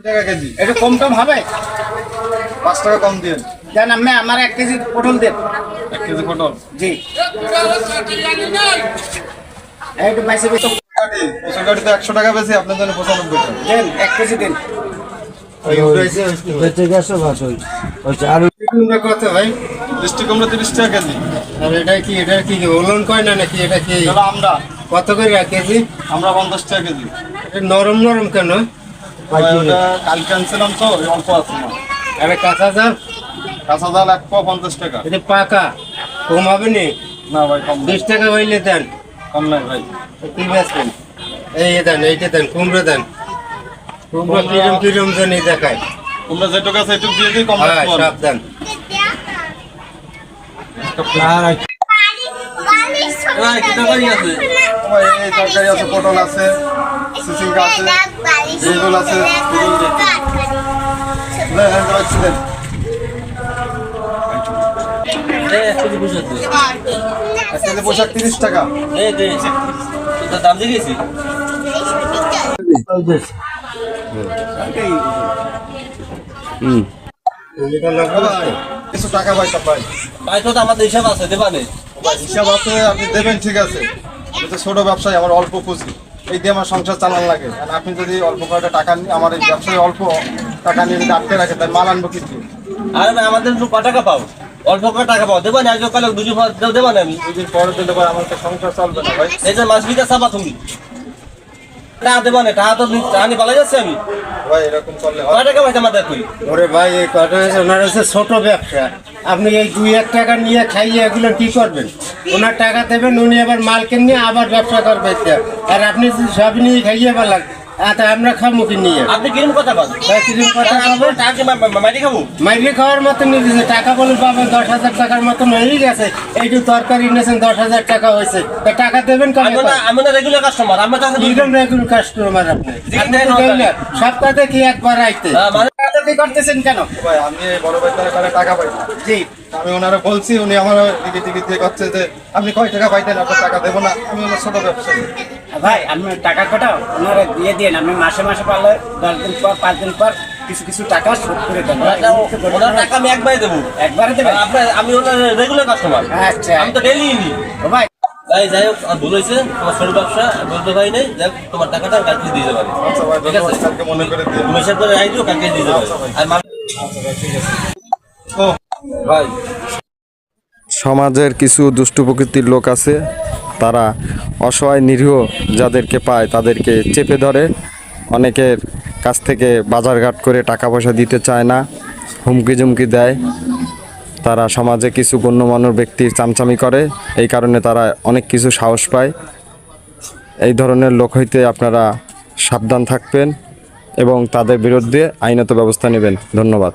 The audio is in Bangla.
টাকা কেজি। একটু কম টম হবে? পাঁচ টাকা কম দিন দেন আমি আমার এক কেজি পটল দেন। এক কেজি পটল? জি। একটু বাইসে বেশি গাড়িতে একশো টাকা বেশি আপনার জন্য পঁচানব্বই টাকা। দেন এক কেজি দেন। ওই উঠেছে বেঁচে গেছে বাস ওই হচ্ছে আর কুমড়া কত ভাই? মিষ্টি কুমড়ো তিরিশ টাকা কেজি। আর এটা কি এটা কি ওলন কয় নাকি এটা কি? এগুলো আমরা। কত করে এক কেজি? আমরা পঞ্চাশ টাকা কেজি। এটা নরম নরম কেন? কালকে আনছিলাম তো অল্প আছে না। আরে কাঁচা জাল কাঁচা জাল এক পো পঞ্চাশ টাকা। এটা পাকা। কম হবে নি? না ভাই কম বিশ টাকা হইলে দেন। কম নাই ভাই। কি বেচবেন? এই দেন এইটা দেন কুমড়ো দেন। কুমড়ো কিরম কিরম জানি দেখায়। তোমরা যেটুকু আছে এটুকু দিয়ে দিই কম হ্যাঁ সব দেন। তরকারি আছে পটল আছে। আছে বেগুন আছে। দেন। পোশাক তিরিশ টাকা। দাম কিছু টাকা ভাই তো আমাদের হিসাব আছে দেবানে। হিসাব আছে আপনি দেবেন ঠিক আছে। ছোট ব্যবসায় আমার অল্প পুঁজি। এই দিয়ে আমার সংসার চালান লাগে। আর আপনি যদি অল্প কয়েকটা টাকা নিয়ে আমার এই ব্যবসায় অল্প টাকা নিয়ে যদি আটকে রাখে তাহলে মাল আনব কিছু আর ভাই আমাদের তো ক টাকা পাও। অল্প করে টাকা পাও। দেবানে আজকে কালে দেবো না আমি। দুদিন পরে দিলে আমার তো সংসার চলবে না ভাই। এই যে মাছ বিকা চাপা তুমি। টাকা তো টানি পালাই যাচ্ছে আমি। ভাই এরকম করলে কয় টাকা ভাই আমাদের কই ওরে ভাই এই কথা হচ্ছে ওনার হচ্ছে ছোট ব্যবসা। আপনি এই দুই এক টাকা নিয়ে খাইয়ে এগুলো কি করবেন? ওনার টাকা দেবেন উনি আবার মাল কিনে আবার ব্যবসা আর আপনি সব নিয়ে খাইয়ে পেলাম আচ্ছা আমরা খাব কি নিয়ে? আপনি কিরম কথা পান ভাই কথা পাবো টাকা কি মা- মা- মাটি খাব মাইরে খাওয়ার মতো নিয়ে দিয়েছে টাকা বলে দশ হাজার টাকার মতো হয়ে গেছে। এইটু তরকারি নিয়েছেন দশ হাজার টাকা হয়েছে। টাকা দেবেন আমি না আমি রেগুলার কাস্টমার আমার রেগুলার কাস্টমার আপনি। সপ্তাহে কি একবার আইতে। মানে- করতেছেন কেন? ভাই আমি এই বড় ভাই তার কাছে টাকা পাই জি। আমি ওনারা বলছি উনি আমার টিকিট টিকিট দিয়ে করছে যে আপনি কয় টাকা পাইতেন? আপনার টাকা দেবো না। আমি ওনার ছোট ব্যবসায়ী। ভাই আপনি টাকা কটা? ওনারা দিয়ে দিন আমি মাসে মাসে পারলে দশ দিন পর পাঁচ দিন পর কিছু কিছু টাকা শোধ করে দেন। ওনার টাকা আমি একবারে দেবো। একবারে দেবেন? আমি ওনার রেগুলার কাস্টমার আচ্ছা। আমি তো ডেলি নি ও ভাই ভাই যাই হোক আর ভুল হয়েছে তোমার ছোট ব্যবসা বলতে ভাই নেই। যাই হোক, তোমার টাকাটা কালকে দিয়ে দেবো। আচ্ছা ঠিক আছে? মনে করে হিসাব দিও কালকে দিয়ে দেবো। আর মা- ও ভাই। সমাজের কিছু দুষ্টু প্রকৃতির লোক আছে তারা অসহায় নিরীহ যাদেরকে পায় তাদেরকে চেপে ধরে। অনেকের কাছ থেকে বাজারঘাট করে টাকা পয়সা দিতে চায় না হুমকি জুমকি দেয়। তারা সমাজে কিছু গণ্যমান্য ব্যক্তির চামচামি করে, এই কারণে তারা অনেক কিছু সাহস পায়। এই ধরনের লোক হইতে আপনারা সাবধান থাকবেন এবং তাদের বিরুদ্ধে আইনত ব্যবস্থা নেবেন। ধন্যবাদ।